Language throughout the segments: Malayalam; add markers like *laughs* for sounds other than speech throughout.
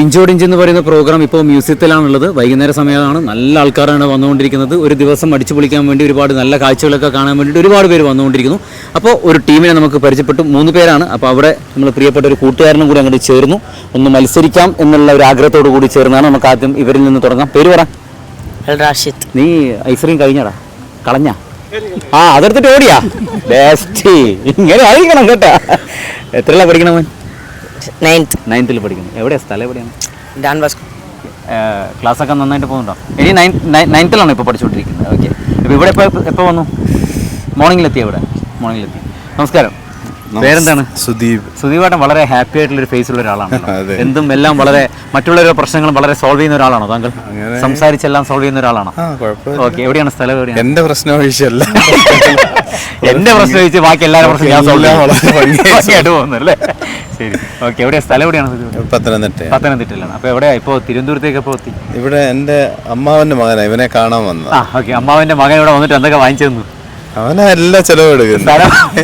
ഇഞ്ചോട് ഇഞ്ച് എന്ന് പറയുന്ന പ്രോഗ്രാം ഇപ്പോൾ മ്യൂസിയത്തിലാണുള്ളത്. വൈകുന്നേര സമയമാണ്. നല്ല ആൾക്കാരാണ് വന്നുകൊണ്ടിരിക്കുന്നത്. ഒരു ദിവസം അടിച്ചു പൊളിക്കാൻ വേണ്ടി ഒരുപാട് നല്ല കാഴ്ചകളൊക്കെ കാണാൻ വേണ്ടിയിട്ട് ഒരുപാട് പേര് വന്നുകൊണ്ടിരിക്കുന്നു. അപ്പോൾ ഒരു ടീമിനെ നമുക്ക് പരിചയപ്പെട്ടു. മൂന്ന് പേരാണ്. അപ്പോൾ അവിടെ നമ്മൾ പ്രിയപ്പെട്ട ഒരു കൂട്ടുകാരനും കൂടി അങ്ങോട്ട് ചേർന്നു ഒന്ന് മത്സരിക്കാം എന്നുള്ള ഒരു ആഗ്രഹത്തോടു കൂടി ചേർന്നാണ് നമുക്ക് ആദ്യം ഇവരിൽ നിന്ന് തുടങ്ങാം. പേര് പറ. റാഷിദ്. നീ ഐസ്ക്രീം കഴിഞ്ഞടാ? കളഞ്ഞാ? ആ അതെടുത്തിട്ട് ഓടിയാ? ബെസ്റ്റ്. ഇങ്ങനെ ആയിരിക്കണം കേട്ടാ. എത്രയുള്ള പഠിക്കണവൻ? നയൻത്ത് നയൻത്തിൽ പഠിക്കുന്നു. എവിടെയാ? സ്ഥലം എവിടെയാണ്? ഡാൻ ബാസ്കോ ക്ലാസ് ഒക്കെ നന്നായിട്ട് പോകുന്നുണ്ടോ? ഇനി നയൻ നയൻത്തിലാണ് ഇപ്പോൾ പഠിച്ചുകൊണ്ടിരിക്കുന്നത്. ഓക്കെ. അപ്പോൾ ഇവിടെ ഇപ്പോൾ എപ്പോൾ വന്നു? മോർണിംഗിലെത്തി ഇവിടെ? മോർണിംഗിലെത്തി. നമസ്കാരം. പേരെന്താണ്? സുദീപ്. സുധീപാട്ടൻ വളരെ ഹാപ്പി ആയിട്ടുള്ള ഒരു ഫേസ് ഉള്ള ഒരാളാണ് *laughs* എന്തും എല്ലാം വളരെ മറ്റുള്ളവരുടെ പ്രശ്നങ്ങളും വളരെ സോൾവ് ചെയ്യുന്ന ഒരാളാണോ താങ്കൾ? അങ്ങനെ- സംസാരിച്ചെല്ലാം സോൾവ് ചെയ്യുന്ന ഒരാളാണോ? ആ കുഴപ്പമില്ല. ഓക്കെ എവിടെയാണ് സ്ഥലം എവിടെയാണ്? എന്റെ പ്രശ്നം ഒഴിച്ചല്ല. *laughs* എന്റെ പ്രശ്നം ഒഴിച്ച് ബാക്കി എല്ലാവരുടെ പ്രശ്നം ഞാൻ സോൾവ് ചെയ്യാൻ പോകുന്നു അല്ലേ? ശരി. ഓക്കെ എവിടെയാ? സ്ഥലം എവിടെയാണ്? പത്തനംതിട്ട. പത്തനംതിട്ടയിലാണ്. അപ്പോൾ എവിടെയാ? ഇപ്പോൾ തിരുവനന്തപുരത്തേക്ക് എപ്പോൾ എത്തി? ഇവിടെ എന്റെ അമ്മാവന്റെ മകനാ. ഇവനെ കാണാൻ വന്നത്. ആ ഓക്കെ. അമ്മാവന്റെ മകൻ ഇവിടെ വന്നിട്ട് എന്തൊക്കെ വാങ്ങിച്ചു തന്നു? അവനാ എല്ലാ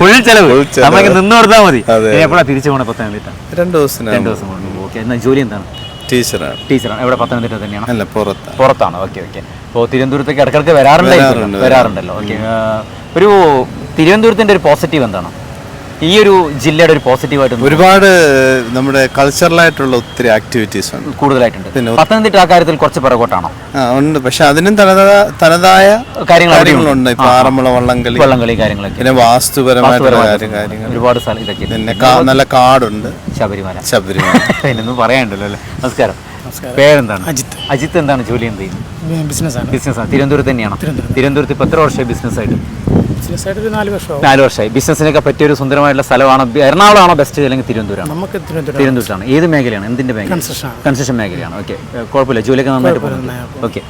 ഫുൾ ചെലവ്. നമുക്ക് നിന്ന് കൊടുത്താൽ മതി. എപ്പോഴാണ് തിരിച്ചു പോകണേ പത്തനംതിട്ട? രണ്ടു ദിവസം രണ്ട് ദിവസം ഓക്കെ എന്നാൽ ജോലി എന്താണ്? ടീച്ചറാണ്. ടീച്ചറാണ്. എവിടെ? പത്തനംതിട്ട തന്നെയാണ്? അല്ല പുറത്ത് പുറത്താണ്. Okay okay. അപ്പോൾ തിരുവനന്തപുരത്തേക്ക് ഇടക്കിടക്ക് വരാറുണ്ടായിരുന്നു. വരാറുണ്ട്, വരാറുണ്ടല്ലോ. ഓക്കെ ഒരു തിരുവനന്തപുരത്തിന്റെ ഒരു പോസിറ്റീവ് എന്താണ്? ഈ ഒരു ജില്ലയുടെ ഒരു പോസിറ്റീവായിട്ട് ഒരുപാട് നമ്മുടെ കൾച്ചറലായിട്ടുള്ള ഒത്തിരി ആക്ടിവിറ്റീസ് ഉണ്ട്. കൂടുതലായിട്ടുണ്ട്. പിന്നെ പത്തനംതിട്ട ആ കാര്യത്തിൽ കുറച്ച് പിറകോട്ടാണോ? ഉണ്ട്. പക്ഷെ അതിനും തനതായ കാര്യങ്ങളുണ്ട്. ഇപ്പൊ ആറന്മുള വള്ളംകളി വള്ളംകളി കാര്യങ്ങളൊക്കെ. പിന്നെ വാസ്തുപരമായിട്ടുള്ള കാര്യങ്ങൾ ഒരുപാട് സ്ഥലം ഇതൊക്കെ. പിന്നെ നല്ല കാടുണ്ട്. ശബരിമല. ശബരിമല. *laughs* അതിനൊന്നും പറയാനുണ്ടല്ലോ അല്ലേ? നമസ്കാരം. പേരെന്താണ്? അജിത്ത്. അജിത്ത് എന്താണ് ജോലി എന്ത് ചെയ്യുന്നത് ബിസിനസ്സാണ്. ബിസിനസ് തിരുവനന്തപുരത്ത് തന്നെയാണ്? തിരുവനന്തപുരത്ത് ഇപ്പോൾ എത്ര വർഷമായി ബിസിനസ് ആയിട്ട് ബിസിനസ്സായിട്ട് ഒരു നാല് വർഷം നാല് വർഷമായി. ബിസിനസ്സിനൊക്കെ പറ്റിയ ഒരു സുന്ദരമായിട്ടുള്ള സ്ഥലമാണ് എറണാകുളമാണോ ബെസ്റ്റ് അല്ലെങ്കിൽ തിരുവനന്തപുരം നമുക്ക് തിരുവനന്തപുരം തിരുവനന്തപുരത്താണ്. ഏത് മേഖലയാണ്? എന്തിന്റെ മേഖല. കൺസ്ട്രക്ഷൻ മേഖലയാണ്. ഓക്കെ കുഴപ്പമില്ല. ജോലിയൊക്കെ നന്നായിട്ട് പോകുന്നു. ഓക്കെ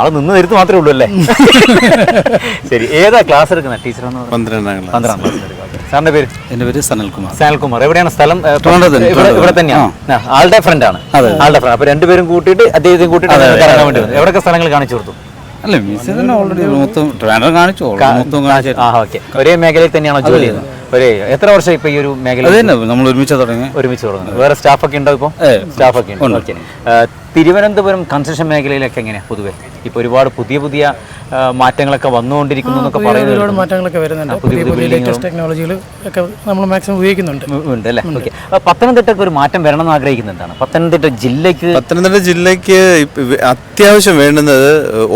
ആൾ നിന്ന് തരുത്ത് മാത്രമേ ഉള്ളൂ അല്ലേ? *laughs* ശരി. ഏതാ ക്ലാസ് എടുക്കുന്ന ടീച്ചർ പന്ത്രണ്ടാം ക്ലാസ് പന്ത്രണ്ടാം ക്ലാസ് സാറിന്റെ പേര്? എന്റെ പേര് സനൽകുമാർ സനൽകുമാർ എവിടെയാണ് സ്ഥലം? ഇവിടെ-. തന്നെയാണ് ആളുടെ ഫ്രണ്ട് ആണ്. ആളുടെ ഫ്രണ്ട് അപ്പൊ രണ്ടുപേരും കൂട്ടിയിട്ട് അദ്ദേഹത്തെ കൂട്ടിയിട്ട് കറങ്ങാൻ വേണ്ടി വന്നു എവിടെയൊക്കെ സ്ഥലങ്ങൾ കാണിച്ചു കൊടുത്തു? അല്ല മിസ് തന്നെ ഓൾറെഡി മൊത്തം ട്രിവാൻഡ്രം കാണിച്ചു already മൊത്തം കാണിച്ചു. ആ ഓക്കെ. ഒരേ മേഖലയിൽ തന്നെയാണോ ജോലി ചെയ്യുന്നത്? ഒരേ എത്ര വർഷം ഇപ്പൊ ഈ ഒരു മേഖല അത് തന്നെ നമ്മൾ ഒരുമിച്ച് തുടങ്ങി ഒരുമിച്ച് തുടങ്ങി വേറെ സ്റ്റാഫ് ഒക്കെ ഉണ്ടോ ഇപ്പോൾ സ്റ്റാഫൊക്കെ സ്റ്റാഫ് ഒക്കെ ഉണ്ട്. ഓക്കെ. തിരുവനന്തപുരം കൺസ്ട്രക്ഷൻ മേഖലയിലൊക്കെ എങ്ങനെയാണ് പൊതുവെ? ഇപ്പോൾ ഒരുപാട് പുതിയ പുതിയ മാറ്റങ്ങളൊക്കെ വന്നുകൊണ്ടിരിക്കുന്നു എന്നൊക്കെ പറയുന്നത് ഒരുപാട് മാറ്റങ്ങളൊക്കെ വരുന്നുണ്ട്. പുതിയ പുതിയ ലേറ്റസ്റ്റ് ടെക്നോളജികൾ ഒക്കെ നമ്മൾ മാക്സിമം ഉപയോഗിക്കുന്നുണ്ട്. ഉണ്ട് അല്ലേ? ഓക്കെ. പത്തനംതിട്ടക്ക് ഒരു മാറ്റം വരണം എന്ന് ആഗ്രഹിക്കുന്നുണ്ട് പത്തനംതിട്ട ജില്ലയ്ക്ക് പത്തനംതിട്ട ജില്ലയ്ക്ക് അത്യാവശ്യം വേണ്ടുന്നത്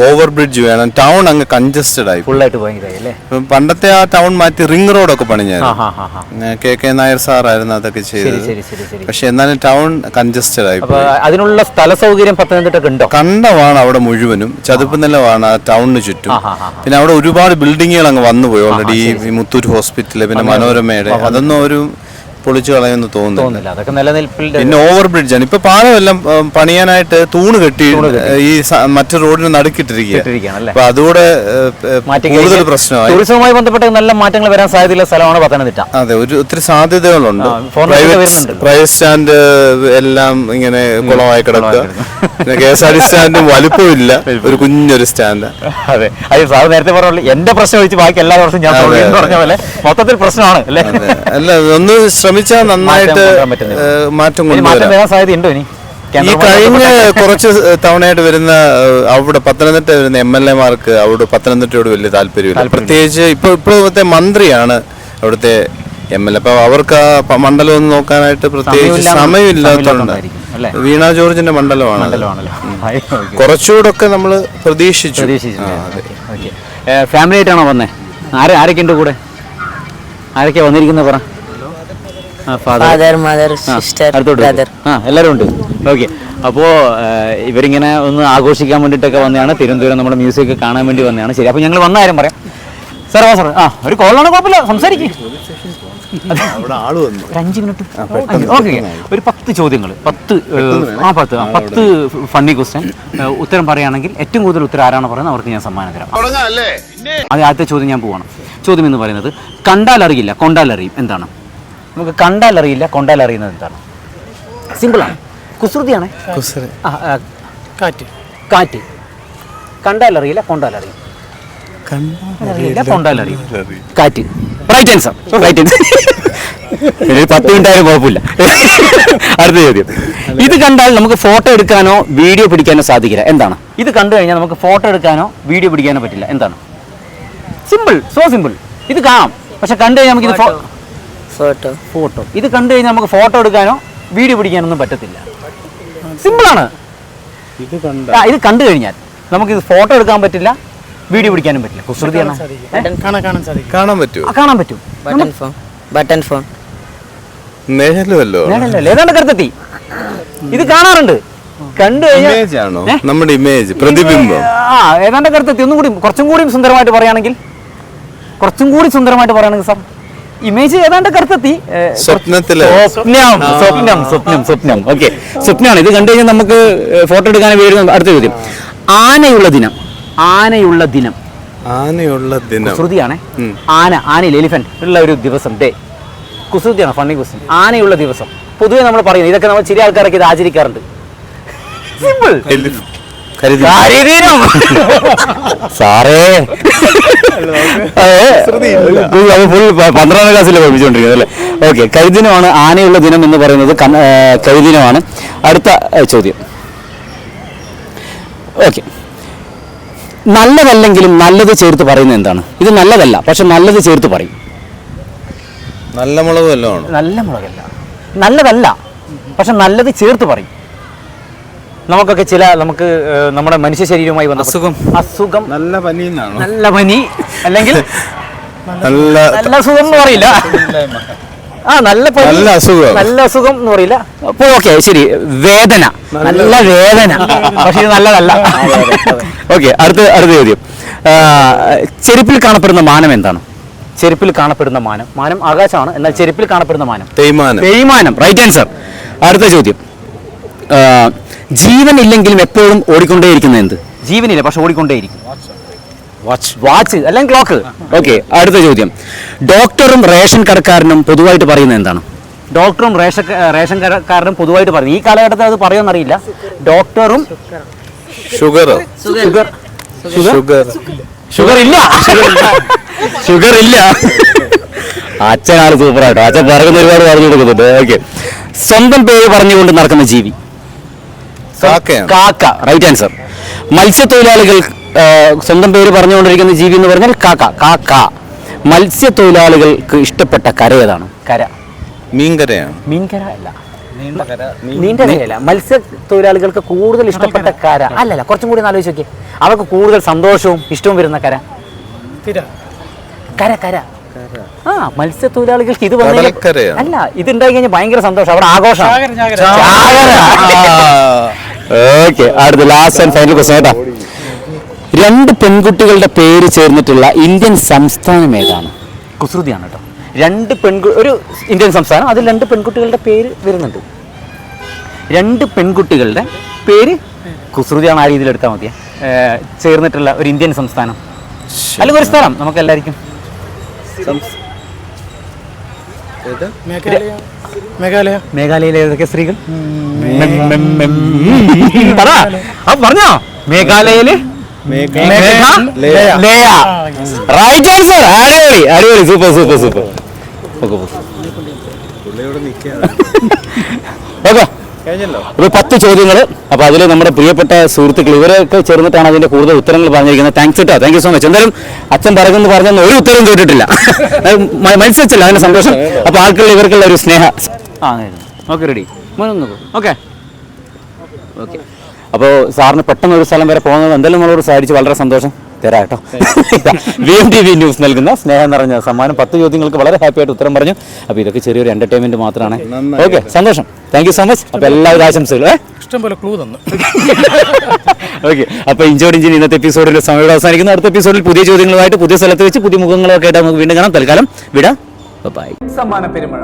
ഓവർ ബ്രിഡ്ജ് വേണം. ടൗൺ അങ്ങ് കൺജസ്റ്റഡ് ആയി ഫുള്ളായിട്ട് ഭയങ്കരമായി അല്ലേ? പണ്ടത്തെ ആ ടൗൺ മാറ്റി റിംഗ് റോഡൊക്കെ ആ ഹാ കെ കെ നായർ സാറായിരുന്നു അതൊക്കെ ചെയ്തത്. പക്ഷെ എന്നാലും ടൗൺ കൺജസ്റ്റഡ് ആയി അതിനുള്ള സ്ഥല സൗകര്യം പത്തനംതിട്ടക്ക് ഉണ്ടോ? കണ്ടമാണ് അവിടെ മുഴുവനും. ചതുപ്പ് നിലമാണ് ആ ടൗണിന് ചുറ്റും. പിന്നെ അവിടെ ഒരുപാട് ബിൽഡിങ്ങുകൾ അങ്ങ് വന്നുപോയി ഓൾറെഡി ഈ മുത്തൂറ്റ് ഹോസ്പിറ്റൽ പിന്നെ മനോരമയുടെ അതൊന്നും ഒരു പൊളിച്ചു കളയുമെന്ന് തോന്നുന്നില്ല. അതൊക്കെ നിലനിൽപ്പിൽ പിന്നെ ഓവർ ബ്രിഡ്ജ് ആണ്. ഇപ്പൊ പാലം എല്ലാം പണിയാനായിട്ട് തൂണ് കെട്ടി ഈ മറ്റു റോഡിന് നടുക്കിട്ടിരിക്കുകയാണ്. അപ്പൊ അതുകൂടെ കൂടുതൽ പ്രശ്നമായി. ടൂറിസവുമായി ബന്ധപ്പെട്ട നല്ല മാറ്റങ്ങൾ വരാൻ സാധ്യതയുള്ള സ്ഥലമാണ് പത്തനംതിട്ട. അതെ ഒരു ഒത്തിരി സാധ്യതകളുണ്ട്. പ്രൈവറ്റ് സ്റ്റാൻഡ് എല്ലാം ഇങ്ങനെ കുളമായി കിടക്കുക. പിന്നെ കെ എസ് ആർ ടി സ്റ്റാൻഡും വലുപ്പമില്ല ഒരു കുഞ്ഞൊരു സ്റ്റാൻഡ്. അതെ. അത് സാർ നേരത്തെ പറഞ്ഞു എന്റെ പ്രശ്നം വെച്ച് ബാക്കി എല്ലാ വർഷവും ഞാൻ പറഞ്ഞ പോലെ മൊത്തത്തിൽ പ്രശ്നമാണ് അല്ലേ? അല്ല ഒന്ന് ശ്രമിച്ചാൽ നന്നായിട്ട് മാറ്റം കൊണ്ടുവരാം. ഈ കഴിഞ്ഞ കുറച്ച് തവണയായിട്ട് വരുന്ന അവിടെ പത്തനംതിട്ട വരുന്ന എം എൽ എമാർക്ക് അവിടെ പത്തനംതിട്ടയോട് വലിയ താല്പര്യമില്ല. പ്രത്യേകിച്ച് ഇപ്പൊ ഇപ്പോഴത്തെ മന്ത്രിയാണ് അവിടുത്തെ എം എൽ എ. അപ്പൊ അവർക്ക് ആ മണ്ഡലം ഒന്ന് നോക്കാനായിട്ട് പ്രത്യേകിച്ച് സമയമില്ല- സമയമില്ലാത്തതുകൊണ്ട്? വീണ ജോർജിന്റെ മണ്ഡലമാണ്. കുറച്ചുകൂടൊക്കെ നമ്മൾ പ്രതീക്ഷിച്ചു. ഫാമിലി ആയിട്ടാണോ വന്നേ? ആരെ ആരൊക്കെ ഉണ്ട് കൂടെ? ആരൊക്കെയാ വന്നിരിക്കുന്നത് പറ. ഫാദർ മദർ സിസ്റ്റർ ബ്രദർ ആ എല്ലാവരും ഉണ്ട്. ഓക്കെ അപ്പോൾ ഇവരിങ്ങനെ ഒന്ന് ആഘോഷിക്കാൻ വേണ്ടിട്ടൊക്കെ വന്നതാണ്. തിരുവനന്തപുരം നമ്മുടെ മ്യൂസിക് കാണാൻ വേണ്ടി വന്നതാണ്. ശരി അപ്പോൾ ഞങ്ങൾ വന്ന കാര്യം പറയാം. സാർ വാ സാർ ആ ഒരു കോളാണ് കുഴപ്പമില്ല. സംസാരിക്കും. അവിടെ ആൾ വന്നു. ഒരു അഞ്ച് മിനിറ്റ്. ഓക്കെ ഒരു പത്ത് ചോദ്യങ്ങൾ പത്ത് ആ പത്ത് ആ പത്ത് ഫണ്ണി ക്വസ്റ്റ്യൻ ഉത്തരം പറയുകയാണെങ്കിൽ ഏറ്റവും കൂടുതൽ ഉത്തരം ആരാണ് പറയുന്നത്? അവർക്ക് ഞാൻ സമ്മാനം തരാം. അത് ആദ്യത്തെ ചോദ്യം ഞാൻ പോവാണ്. ചോദ്യം എന്ന് പറയുന്നത് കണ്ടാൽ അറിയില്ല കൊണ്ടാൽ അറിയും. എന്താണ്? നമുക്ക് കണ്ടാൽ അറിയില്ല കൊണ്ടാൽ അറിയുന്നത് എന്താണ്? സിമ്പിളാണ്. കുസൃതിയാണ്? കുസൃതി. കാറ്റ്. കാറ്റ്. കണ്ടാൽ അറിയില്ല കൊണ്ടാൽ അറിയും. അറിയില്ല കൊണ്ടാൽ അറിയും. കാറ്റ്. റൈറ്റ് ആൻസർ റൈറ്റ് ആൻസർ പിന്നെ പത്ത് മിനിറ്റ് ആയാലും കുഴപ്പമില്ല. അടുത്ത ചോദ്യം. ഇത് കണ്ടാൽ നമുക്ക് ഫോട്ടോ എടുക്കാനോ വീഡിയോ പിടിക്കാനോ സാധിക്കില്ല. എന്താണ്? ഇത് കണ്ടു കഴിഞ്ഞാൽ നമുക്ക് ഫോട്ടോ എടുക്കാനോ വീഡിയോ പിടിക്കാനോ പറ്റില്ല. എന്താണ്? സിമ്പിൾ സോ സിമ്പിൾ ഇത് കാണാം. പക്ഷെ കണ്ടു കഴിഞ്ഞാൽ നമുക്ക് ഇത് Photo. ഫോട്ടോ. ഇത് കണ്ടു കഴിഞ്ഞാൽ നമുക്ക് ഫോട്ടോ എടുക്കാനോ വീഡിയോ പിടിക്കാനൊന്നും പറ്റത്തില്ല. സിമ്പിളാണ്. ഇത് കണ്ട. ഇത് കണ്ടു കഴിഞ്ഞാൽ നമുക്ക് ഇത് ഫോട്ടോ എടുക്കാൻ പറ്റില്ല വീഡിയോ പിടിക്കാനും പറ്റില്ല. കുസൃതിയാണ് കാണാൻ കാണാൻ സാധിക്കും. കാണാൻ പറ്റുമോ? ആ, കാണാൻ പറ്റും. Button phone. നിഴലുമല്ലോ ഞാനല്ലല്ലോ ഏതാണ്ട് ഇത് കാണാറുണ്ട്. കണ്ടു കഴിഞ്ഞാൽ ഇമേജ് ആണോ? നമ്മുടെ ഇമേജ് പ്രതിബിംബം. ആ ഏതാണ്ട് കരുത്തെത്തി. ഒന്നും കൂടി കുറച്ചും കൂടി സുന്ദരമായിട്ട് പറയുകയാണെങ്കിൽ കുറച്ചും കൂടി സുന്ദരമായിട്ട് പറയുകയാണെങ്കിൽ സാർ ഇമേജ് ഏതാണ്ട് കറുത്തെത്തി സ്വപ്നത്തിൽ. സ്വപ്നം സ്വപ്നം സ്വപ്നം സ്വപ്നം. ഓക്കെ. സ്വപ്നമാണ്. ഇത് കണ്ടു കഴിഞ്ഞാൽ നമുക്ക് ഫോട്ടോ എടുക്കാൻ വീഴുന്ന അടുത്ത ചോദ്യം. ആനയുള്ള ദിനം. ആനയുള്ള ദിനം. ആനയുള്ള ദിനം. ശ്രുതിയാണ് ആന ആന ആനയിൽ എലിഫന്റ് ഉള്ള ഒരു ദിവസം. ഡേ കുസൃതിയാണ് ഫണ്ണി ക്വസ്റ്റ്യൻ ആനയുള്ള ദിവസം. പൊതുവെ നമ്മൾ പറയുന്നത് ഇതൊക്കെ നമ്മൾ ചെറിയ ആൾക്കാരൊക്കെ ഇത് ആചരിക്കാറുണ്ട്. സിമ്പിൾ സാറേ. ഫുൾ പന്ത്രണ്ടാം ക്ലാസ്സിൽ പഠിപ്പിച്ചുകൊണ്ടിരിക്കുന്നത് അല്ലേ? ഓക്കെ കഴുതിനമാണ് ആനയുള്ള ദിനം എന്ന് പറയുന്നത് കഴുതിനമാണ് അടുത്ത ചോദ്യം. ഓക്കെ നല്ലതല്ലെങ്കിലും നല്ലത് ചേർത്ത് പറയുന്നത് എന്താണ്? ഇത് നല്ലതല്ല പക്ഷെ നല്ലത് ചേർത്ത് പറയും. നല്ല മുളക് വല്ലതും നല്ല മുളകല്ല. നല്ലതല്ല പക്ഷെ നല്ലത് ചേർത്ത് പറയും. നമുക്കൊക്കെ ചില നമുക്ക് നമ്മുടെ മനുഷ്യ ശരീരവുമായി വന്ന അസുഖം. അസുഖം. നല്ല പനി നല്ല പനി. അല്ലെങ്കിൽ നല്ല നല്ല അസുഖം എന്ന് പറയില്ല. ആ നല്ല നല്ല അസുഖം. നല്ല അസുഖം എന്ന് പറയില്ല. അപ്പൊ ഓക്കെ ശരി. വേദന. നല്ല വേദന. പക്ഷേ ഇത് നല്ലതല്ല. ഓക്കെ അടുത്ത അടുത്ത ചോദ്യം. ചെരുപ്പിൽ കാണപ്പെടുന്ന മാനം എന്താണ്? ചെരുപ്പിൽ കാണപ്പെടുന്ന മാനം. മാനം ആകാശമാണ്. എന്നാൽ ചെരുപ്പിൽ കാണപ്പെടുന്ന മാനം. തേയ്മാനം. തേയ്മാനം. റൈറ്റ് ആൻസർ അടുത്ത ചോദ്യം. ഇല്ലെങ്കിലും എപ്പോഴും ഓടിക്കൊണ്ടേയിരിക്കുന്ന എന്ത്? ജീവനില്ല പക്ഷെ ഓടിക്കൊണ്ടേയിരിക്കും. വാച്ച് വാച്ച് അല്ലെങ്കിൽ ക്ലോക്ക് ഓക്കെ അടുത്ത ചോദ്യം. ഡോക്ടറും റേഷൻ കടക്കാരനും പൊതുവായിട്ട് പറയുന്നത് എന്താണ്? ഡോക്ടറും റേഷൻ റേഷൻ കടക്കാരനും പൊതുവായിട്ട് പറയുന്നത്. ഈ കാലഘട്ടത്തിൽ അത് പറയുമെന്നറിയില്ല. ഡോക്ടറും ഷുഗർ ഷുഗർ ഷുഗർ ഷുഗർ ഇല്ല. ഷുഗർ ഇല്ല. അച്ഛനാണ് സൂപ്പറായിട്ടോ അച്ഛൻ പറയുന്ന ഒരുപാട് പറഞ്ഞു കൊടുക്കുന്നുണ്ട്. ഓക്കെ സ്വന്തം പേര് പറഞ്ഞുകൊണ്ട് നടക്കുന്ന ജീവി. കാക്ക റൈറ്റ് ആൻസർ മത്സ്യത്തൊഴിലാളികൾ സ്വന്തം പേര് പറഞ്ഞുകൊണ്ടിരിക്കുന്ന ജീവി എന്ന് പറഞ്ഞാൽ കാക്ക കാക്ക. മത്സ്യത്തൊഴിലാളികൾക്ക് ഇഷ്ടപ്പെട്ട കര ഏതാണ്? കര. മീൻകരയാണ്. മീൻകര അല്ല. നീണ്ട കരയല്ല. മത്സ്യത്തൊഴിലാളികൾക്ക് കൂടുതൽ ഇഷ്ടപ്പെട്ട കര. അല്ലല്ല കുറച്ചും കൂടി ഒന്ന് ആലോചിച്ച് നോക്കിയേ. അവർക്ക് കൂടുതൽ സന്തോഷവും ഇഷ്ടവും വരുന്ന കര? തിര. കര കര. ആ മത്സ്യത്തൊഴിലാളികൾക്ക് ഇത് വന്നു അല്ല ഇത് ഉണ്ടായി കഴിഞ്ഞാൽ ഭയങ്കര സന്തോഷം. അവിടെ ആഘോഷം. ഓക്കെ അടുത്ത ലാസ്റ്റ് ആൻഡ് ഫൈനൽ ക്വസ്റ്റൻ കേട്ടോ രണ്ട് പെൺകുട്ടികളുടെ പേര് ചേർന്നിട്ടുള്ള ഇന്ത്യൻ സംസ്ഥാനം ഏതാണ്? കുസൃതിയാണ് കേട്ടോ. രണ്ട് പെൺകു ഒരു ഇന്ത്യൻ സംസ്ഥാനം അതിൽ രണ്ട് പെൺകുട്ടികളുടെ പേര് വരുന്നുണ്ട്. രണ്ട് പെൺകുട്ടികളുടെ പേര് കുസൃതിയാണ് ആ രീതിയിൽ എടുത്താൽ മതിയെ. ചേർന്നിട്ടുള്ള ഒരു ഇന്ത്യൻ സംസ്ഥാനം. അല്ലെങ്കിൽ ഒരു സ്ഥലം നമുക്ക് എല്ലാവർക്കും. മേഘാലയ. മേഘാലയ. മേഘാലയയിലെ ഏതൊക്കെ സ്ത്രീകൾ? പറ. ആ പറഞ്ഞോ. മേഘാലയയിൽ? ലേയ. റൈറ്റ് ആൻസർ അടിപൊളി അടിപൊളി. Super super super okay okay അപ്പോൾ പത്ത് ചോദ്യങ്ങൾ അപ്പോൾ അതിൽ നമ്മുടെ പ്രിയപ്പെട്ട സുഹൃത്തുക്കൾ ഇവരൊക്കെ ചേർന്നിട്ടാണ് അതിന്റെ കൂടുതൽ ഉത്തരങ്ങൾ പറഞ്ഞിരിക്കുന്നത്. താങ്ക്സ് കേട്ടോ താങ്ക് യു സോ മച്ച് എന്തായാലും അച്ഛൻ പറയുമെന്ന് പറഞ്ഞ ഒരു ഉത്തരം കേട്ടിട്ടില്ല. *laughs* മനസ്സിലല്ല അതിന്റെ സന്തോഷം. അപ്പോൾ ആൾക്കുള്ള ഇവർക്കുള്ള ഒരു സ്നേഹ ആ ഓക്കെ റെഡി. ഓക്കെ. ഓക്കെ. അപ്പോൾ സാറിന് പെട്ടെന്ന് ഒരു സ്ഥലം വരെ പോകുന്നത് എന്തായാലും നമ്മളോട് സാധിച്ചു വളരെ സന്തോഷം. തരാം കേട്ടോ V M T V news നൽകുന്ന സ്നേഹം നിറഞ്ഞ സമ്മാനം. പത്ത് ചോദ്യങ്ങൾക്ക് വളരെ ഹാപ്പി ആയിട്ട് ഉത്തരം പറഞ്ഞു. അപ്പോൾ ഇതൊക്കെ ചെറിയൊരു എന്റർടൈൻമെന്റ് മാത്രമാണ്. ഓക്കെ സന്തോഷം. താങ്ക് യു സോ മച്ച് അപ്പോൾ എല്ലാവരും ആശംസകളും ഇഷ്ടംപോലെ ഇഷ്ടം പോലെ ക്ലൂ തന്നു. *laughs* ഓക്കെ അപ്പോൾ ഇഞ്ചോട് ഇഞ്ചിൻ ഇന്നത്തെ എപ്പിസോഡിൽ സമയം അവസാനിക്കുന്നു. അടുത്ത എപ്പിസോഡിൽ പുതിയ ചോദ്യങ്ങളുമായിട്ട് പുതിയ സ്ഥലത്ത് വെച്ച് പുതിയ മുഖങ്ങളൊക്കെ ആയിട്ട് നമുക്ക് വീണ്ടും കാണാം. തൽക്കാലം വിടാം. ബൈ സമ്മാന പെരുമഴ.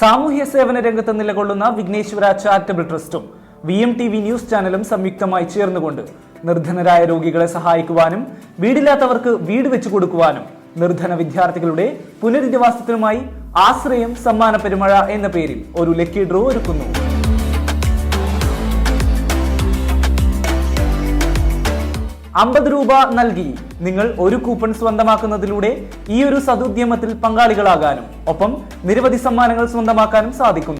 സാമൂഹ്യ സേവന രംഗത്ത് നിലകൊള്ളുന്ന Vighneshwara charitable ട്രസ്റ്റും V M T V news ചാനലും സംയുക്തമായി ചേർന്നുകൊണ്ട് നിർധനരായ രോഗികളെ സഹായിക്കുവാനും വീടില്ലാത്തവർക്ക് വീട് വെച്ചു കൊടുക്കുവാനും നിർധന വിദ്യാർത്ഥികളുടെ പുനരധിവാസത്തിനുമായി ആശ്രയം സമ്മാന പെരുമഴ എന്ന പേരിൽ ഒരു ലക്കി ഡ്രോ ഒരുക്കുന്നു. അമ്പത് രൂപ നൽകി നിങ്ങൾ ഒരു കൂപ്പൺ സ്വന്തമാക്കുന്നതിലൂടെ ഈ ഒരു സതുദ്യമത്തിൽ പങ്കാളികളാകാനും ഒപ്പം നിരവധി സമ്മാനങ്ങൾ സ്വന്തമാക്കാനും സാധിക്കുന്നു.